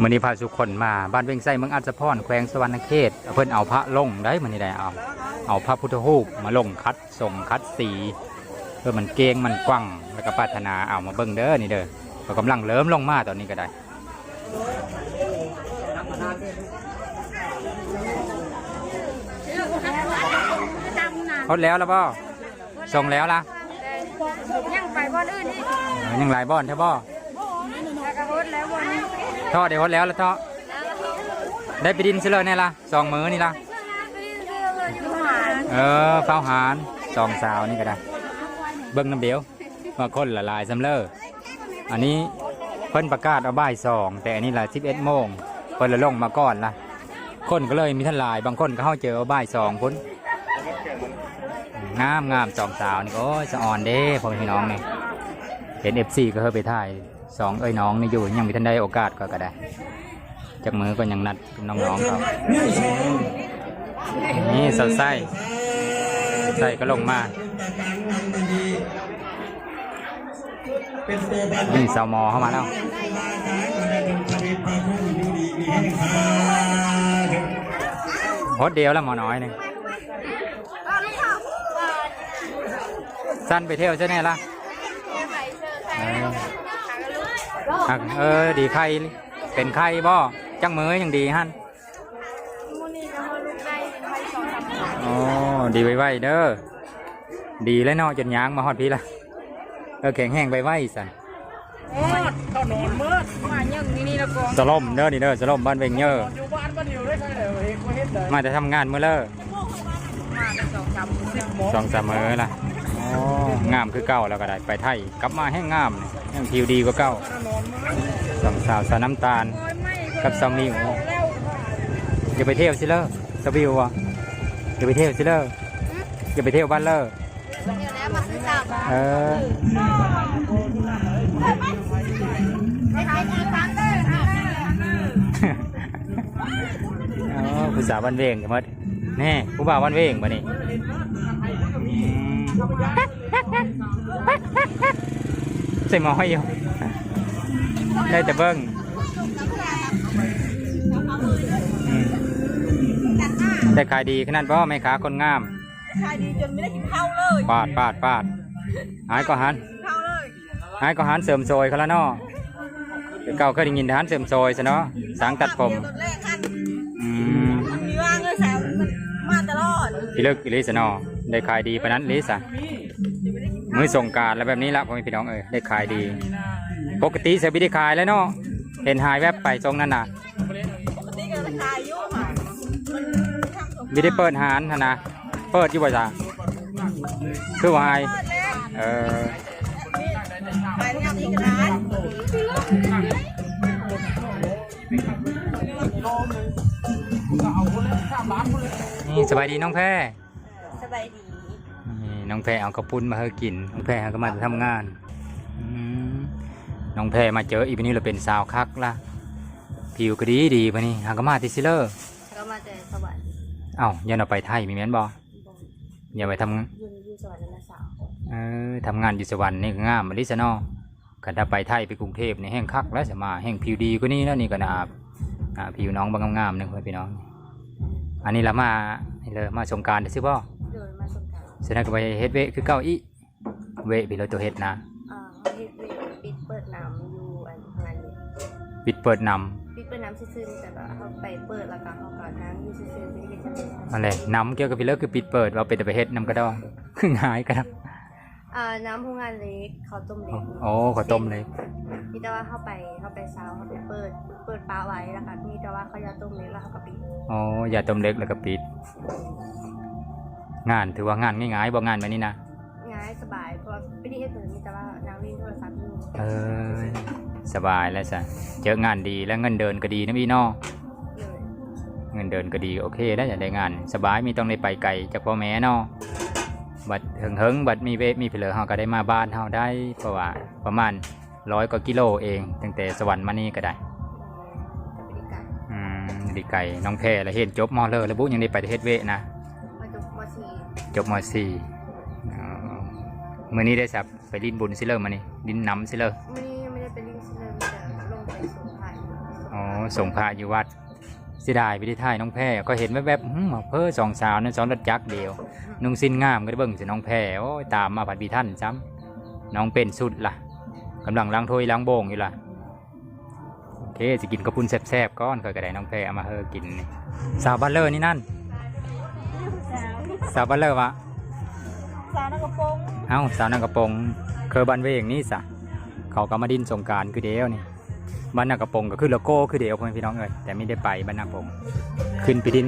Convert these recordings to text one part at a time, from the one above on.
มื้อนี้พาสุคนมาบ้านเวียงไส้เมืองอัศพรแขวงสวรรณเขตเพิ่นเอาพระลงได้มื้อนี้ได้เอาเอาพระพุทธรูปมาลงคัดส่งคัดสีเพื่อมันเก้งมันกว้างแล้วก็ปรารถนาเอามาเบิ่งเด้อนี่เด้อก็กำลังเริ่มลงมาตอนนี้ก็ได้ฮดแล้วแล้วบ่ส่งแล้วล่ะยังไปบ่อนอื่นอีกเออยังหลายบ่อนใช่บ่ แล้วก็โฮดแล้วบ่อนนี้ ท่อเดี๋ยวฮดแล้วแล้วท่อได้ไปดินซิเลยเนี่ยละสองมือนี่ละเออเฝ้าหารสองสาวนี่ก็ได้ เบิ้งน้ำเดียวว่าคนละลายสำเลออันนี้เพิ่นประกาศเอาบ่ายสองแต่อันนี้ละสิบเอ็ดโมงเพิ่นละลงมาก่อนละคนก็เลยมีท่านลายบางคนก็เข้าเจอว่าบ่ายสองพุ่นงามงามสองสาวนี่ก็โอ้ยสะอ่อนเด้พ่อพี่น้องนี่เห็นเอฟซีก็เคยไปถ่าย สองเอ้ยน้องนี่อยู่ยังมีท่านได้โอกาสก็ก็ได้ จากมือก็ยังนัดน้องๆเขานี่สาไส้ไส้ก็ลงมานี่สาวมอเข้ามาแล้วโหดเดียวแล้วหมอน้อยนึ่งสั้นไปเที่ยวใช่ไหมล่ะ หักเออดีไข่เป็นไข่บ่จังมือยังดีฮั่นมื้อนี้ก็มาลูกได้ไปสองสามมื้อโอ้ดีไว้ๆเด้อดีแล้วเนาะจนยางมาฮอดพี่ละเออแข็งแห้งไว้ๆสันโอ้ยเขานอนมืดมายังนี่นี่ละกองสลมเด้อนี่เด้อสลมบ้านเวงเยออยู่บ้านบ้านเดียวได้ใช่เหรอเฮ้ยกูเห็นเลยมาจะทำงานเมื่อเลิกมากันสองสามมื้อสองสามมือละอ๋อ งามคือเก่าแล้วก็ได้ไปไทยกลับมาแห้งงามแห้งผิวดีกว่าเก่าสองสาวสาวน้ำตาลกับสามีโอ้แล้วอย่าไปเที่ยวสิเลอสวิวอะอย่าไปเที่ยวสิเลออย่าไปเที่ยวบ้านเลอเดี๋ยวแล้วมาซื้อออไปไปอีกครั้งเด้อค่ะอ๋อผู้สาวบ้านเวงกันหมดแน่ผู้บ่าวบ้านเวงมานี่ ใส่หมอให้อยู่ ได้แต่เบิ้งอืมได้ขายดีขนาดพ่อแม่ค้าคนงาม ขายดีจนไม่ได้กินข้าวเลย ปาดปาดปาดหายก็หันข้าวเลยหายก็หันเสริมโซยเขาแล้วเนาะเก่าเคยได้ยินแต่หันเสริมโซยซะเนาะสางตัดผมตอนแรกคันอืมมีว่างเลยแซวมันมาตลอดอีเลิกอีลิสเนาะ ได้ขายดีปานนั้นลิสอะมือส่งการแล้วแบบนี้ละพ่อแม่พี่น้องเอ้ยได้ขายดี ปกติเสบิได้ขายแล้วเนาะเห็นหายแวบไปตรงนั้นน่ะปกติก็ราคาอยู่ได้เปิดหานนะเปิดอยู่บ่จ้ะคือวายเออนี่สบายดีน้องแพรส บายดีนี่น้องแพรเอากระปุ้นมาให้กิน น้องแพรก็มาทำงานอืมน้องแพรมาเจออีกวันนี้เราเป็นสาวคักละผิวก็ดีดีปะนี่หากมาติซิเลอร์ก็มาแต่สวรรค์เอ้าอย่าเอาไปไทยมีแม่นบ่อย่าไปทำยืนอยู่สวรรค์นะสาวเออทำงานอยู่สวรรค์นี่ก็งามมาลิซะเนอกันถ้าไปไทยไปกรุงเทพนี่แห้งคักแล้วจะมาแห้งผิวดีกว่านี้แล้วนี่ก็นาบอ่าผิวน้องบางงามๆนึงเพื่อนพี่น้อง อันนี้ละมานี่เลยมาสงกรารได้ซิบ่ โดยมาสงกรารเสนอก็ไปเฮ็ดเวะคือเก่าอีเวะไปเลยตัวเฮ็ดนะอ่าเฮ็ดเวรปิดเปิดน้ำอยู่อันงานนี้ปิดเปิดนปิดเปิดน้ำซื่อๆแต่ว่าเขาไปเปิดแล้วก็เขาก็น้ำอยู่ซื่อๆไม่ได้เฮ็ดจังได๋ำอะไรน้ำเกี่ยวกับพี่เลิกคือปิดเปิดว่าเป็นแต่ไปเฮ็ดน้ำกระดองคือง่ายกันครับอ่าน้ำพุงานเล็กเขาวต้มเล็กโอ้ขอต้มเลยมีแต่ว่าเข้าไปเข้าไปซาวเข้าไปเปิดเปิดปลาไว้แล้วก็มีแต่ว่าเขาจะต้มเล็กแล้วเขาก็ปิดโอ้อย่าต้มเล็กแล้วก็ปิด งานถือว่างานง่ายๆบ่งานแบบนี้นะง่ายสบายเพราะว่าไม่ได้เฮ็ดเหมือนมีแต่ว่าน้ำวิ่งโทรศัพท์อยู่เออสบายแล้วจ้ะเจองานดีแล้วเงินเดินก็ดีนะพี่น้องเลยเงินเดินก็ดีโอเคได้วอย่าได้งาน สบายมีต้องได้ไปไกลจากพ่อแม่เนาะบัดเฮิงเฮิงๆบัดมีเวะมีเพลือเฮาก็ได้มาบ้านเฮาได้เพราะว่าประมาณร้อยกว่ากิโลเองตั้งแต่สวรรค์มานี่ก็ได้กับบริการอืมดีไก่น้องแพรแล้วเห็นจบมอเลอร์แล้วบุยังได้ไปเฮ็ดเวะนะมาจบมสี่ จบมสี่อ๋อมื้อนี้ได้สับไปลินบุญซิเลอร์มานี่ลินน้ำซิเลอร์ไม่ได้ไม่ได้ไปลิงก์เลยมีแต่ลงไปส่งถ่ายอ๋อส่งพระอยู่วัดเสียดายไปที่ท่ายน้องแพรก็เห็นแวบๆอื้อมาเพ้อสองสาวนั่นซ้อนรถจักรเดียว นุ่งสิ้นงามก็ได้เบิ่งสิน้องแพรโอ้ยตามมาผัดบีท่านซ้ำน้องเป็นสุดล่ะกำลังล้างถ้วยล้างโบงอยู่ล่ะโอเคสิกินกระพุนแซ่บๆก้อนเคยกระไดน้องแพรเอามาเฮอกินนี่สาวบัลเลอร์นี่นั่น สาวบัลเลอร์วะสาวนักกระโปรงเอ้าสาวนางกระโปรงเคอบันเวอย่างนี้สะเขาก็มาดินสงกรารคือเดียวนี่บ้านนากระโปรงก็คือโลโก้คือเดียวพ่อแม่พี่น้องเอ้ยแต่ไม่ได้ไปบ้านนากระโปรงขึ้นไปดิน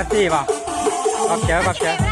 ป๊บซี่ป่ะโอเจอขอเจอ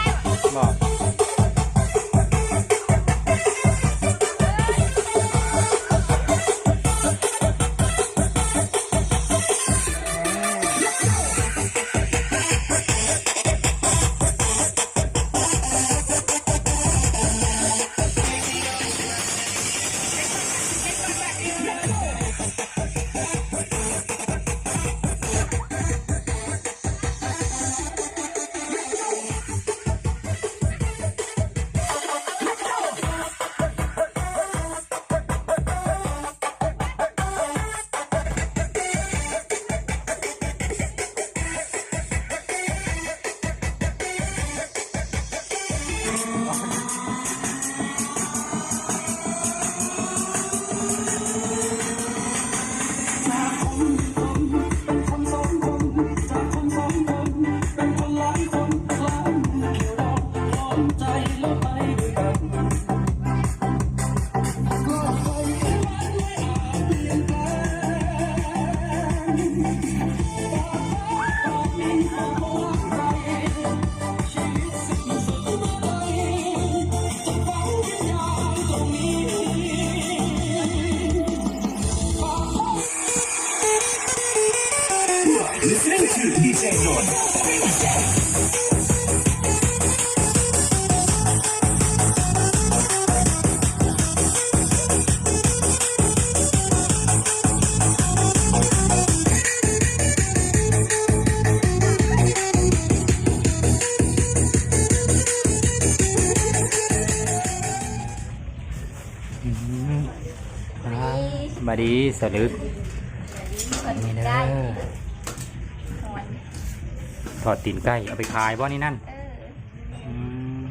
บาดีสลึกนี่เด้อถอดตีนไก่เอาไปขายบ่นี่นั่นม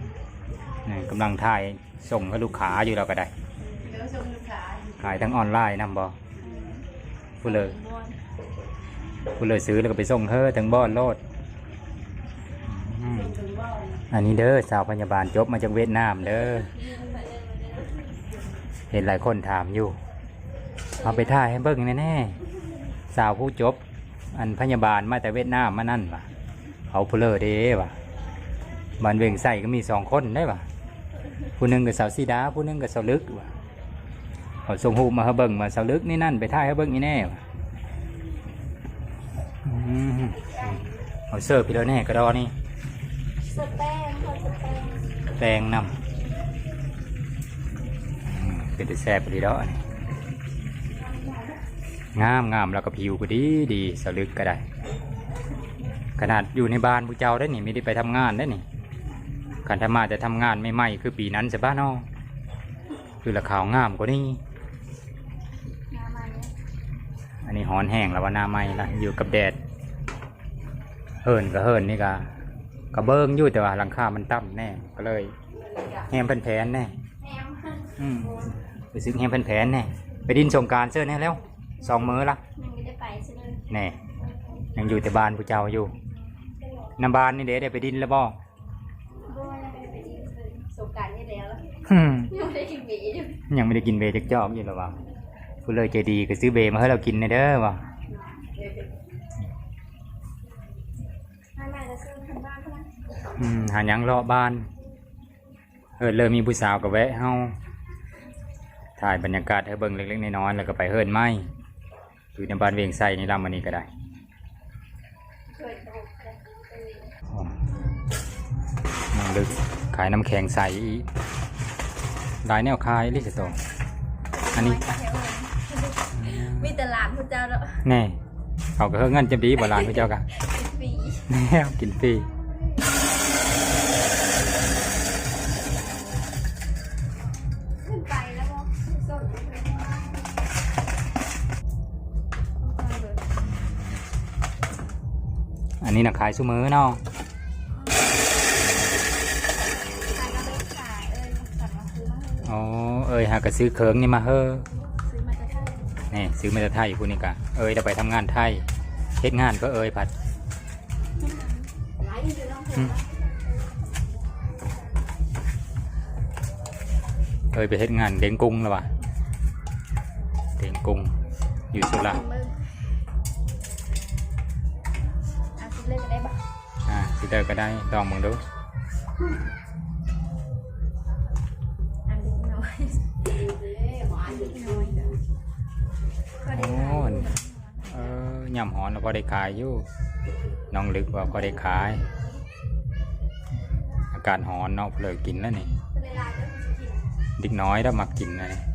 นี่กำลังถ่ายส่งให้ลูกค้าอยู่เราก็ได้ขายทั้งออนไลน์นำบ่ผู้เลยผู้เลยซื้อแล้วก็ไปส่งเธอทั้งบ้านโลดอันนี้เด้อสาวพยาบาลจบมาจากเวียดนามเด้อเห็นหลายคนถามอยู่ เอาไปถ่ายให้เบิ่งแน่ๆสาวผู้จบ อันพยาบาลมาแต่เวียดนามมานั่นวะเขาเพลอเด้วะบ้านเวงใส่ก็มีสองคนได้วะผู้หนึ่งกับสาวสีดาผู้หนึ่งกับสาวลึกวะเขาส่งหูปมาให้เบิ่งมาสาวลึกนี่นั่นไปถ่ายให้เบิ่งนี่แน่วะอืมเอาเสิร์ฟไปแล้วแน่กระดอนี่สแป้งเขาสแป้งแตงนำอืมเป็นแต่แซ่บไปดีดอกนี่ งามงามแล้วก็ผิวก็ดีดีสลึกก็ได้ ขนาดอยู่ในบ้านผู้เจ้าได้นี่ไม่ได้ไปทำงานได้นี่การทำมาแต่ทำงานไม่ไหมคือปีนั้นใช่ปะเนาะคือละขาวงามกว่านี้น้ำมันเนี่ยอันนี้หอนแห้งแล้วว่าหน้าไหมละอยู่กับแดดเฮินก็เฮินนี่ก็กระเบิ้งอยู่แต่ว่าหลังคามันต่ำแน่ก็เลยแหมเป็นแผนแน่แฮมอืมไปซื้อแฮมแผ่นๆแน่ไปดินสงกรารเสื้อแน่แล้ว สองมื้อละยังไม่ได้ไปใช่ไหมแน่ยังอยู่แต่บ้านผู้เจ้าอยู่น้ำบานนี่เด้ได้ไปดินแล้วบ่ด้วยยังไม่ได้ไปที่สงกรารนี่แล้วแล้วฮึ่มยังไม่ได้กินหมี่อยู่ยังไม่ได้กินเบจักจอกอยู่หรอวะผู้เลยใจดีก็ซื้อเบมาให้เรากินในเด้อวะไม่ไม่จะซื้อทางบ้านเท่านั้นอืมหาหยังเลาะบ้านเฮิร์นเริ่มมีผู้สาวก็แวะเฮาถ่ายบรรยากาศให้เบิ่งเล็กๆน้อยๆแล้วก็ไปเฮิร์นไม้ อยู่ในบ้านเวียงไส้นี่ลำมันนี้ก็ได้อ๋อน้องลึกขายน้ำแข็งใสอีกหลายแนวขายลิสโตอันนี้มีแต่หลานพระเจ้าเนาะแน่เขาก็เฮิร์เงินจำดีบ่หลานพระเจ้ากะฟรีแน่กินฟรี นนี้นะขายซุมือเนาะขายก็เลิกขายเอ้ยสั่งมาซื้อมาให้อ๋อเอ้ยหากก็ซื้อเคิงนี่มาเฮ้อซื้อมาจะได้นี่ซื้อมาจากไทยพูดนี่กะเอ้ยจะไปทำงานไทยเฮ็ดงานก็เอ้ยผัดหลายอยู่น้องเถอืมอะเอ้ยไปเฮ็ดงานเด้งกุ้งแล้ววะเด้งกุ้งอยู่สุราษฎร์ มึงอาซื้อ เลยก็ได้บ้างอ่าสิเดอก็ได้ลองมึงดูอันเล็กน้อยอันเล็กน้อยก็ได้โอ้ขายเออยำหอนเราพอได้ขายอยู่น้องลึกว่าพอได้ขาย อากาศหอนเนาะเลยกินแล้วนี่ ก็ได้ลายก็คือกิน เดิกน้อยแล้วมากินนะนี่เอา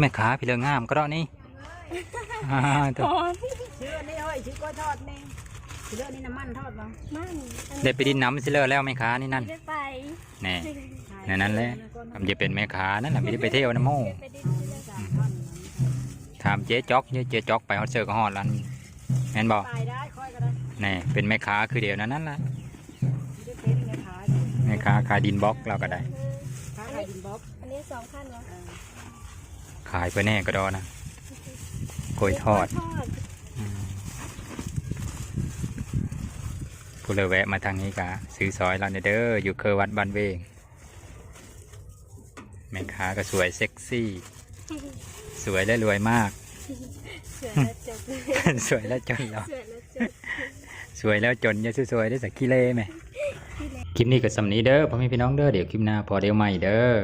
แม่ค้าพี่เลืองงามก็ได้นี่อ่าตัวชื่ออันนี้เฮ้ยชื่อกล้วยทอดนี่ชื่ออันนี้น้ำมันทอดบ้างมั่นเด็ดไปดินน้ำสิเลอแล้วแม่ค้านี่นั่นได้ไปแน่ในนั้นแหละกำจะเป็นแม่ค้านั่นแหละไม่ได้ไปเที่ยวนะโมไปดิสามท่อนถามเจ๊จ๊อกเจ๊เจ๊จ๊อกไปฮอตเซอร์ก็ฮอดร้านแม่นบอกตายได้ค่อยก็ได้แน่เป็นแม่ค้าคือเดียวนั้นนั่นแหละชื่อเพชรไงขายแม่ค้าขายดินบล็อกเราก็ได้ค้าขายดินบ๊อบอันนี้สองพันเหรอเออ ขายไปแน่ก็ดอนะกล้วยทอดทอดอืมผู้เลยแวะมาทางนี้กะซื้อซอยเราเด้ออยู่เคอวัดบ้านเวงแม่ค้าก็สวยเซ็กซี่ สวยและรวยมากเสือแล้วจบสวยแล้วจนเหรอเสือแล้วจบสวยแล้วจนอย่าสวยๆได้สักขี้เล่ไหมคลิปนี้ก็สำนี้เด้อพ่อแม่พี่น้องเด้อเดี๋ยวคลิปหน้าพอเดี๋ยวใหม่เด้อ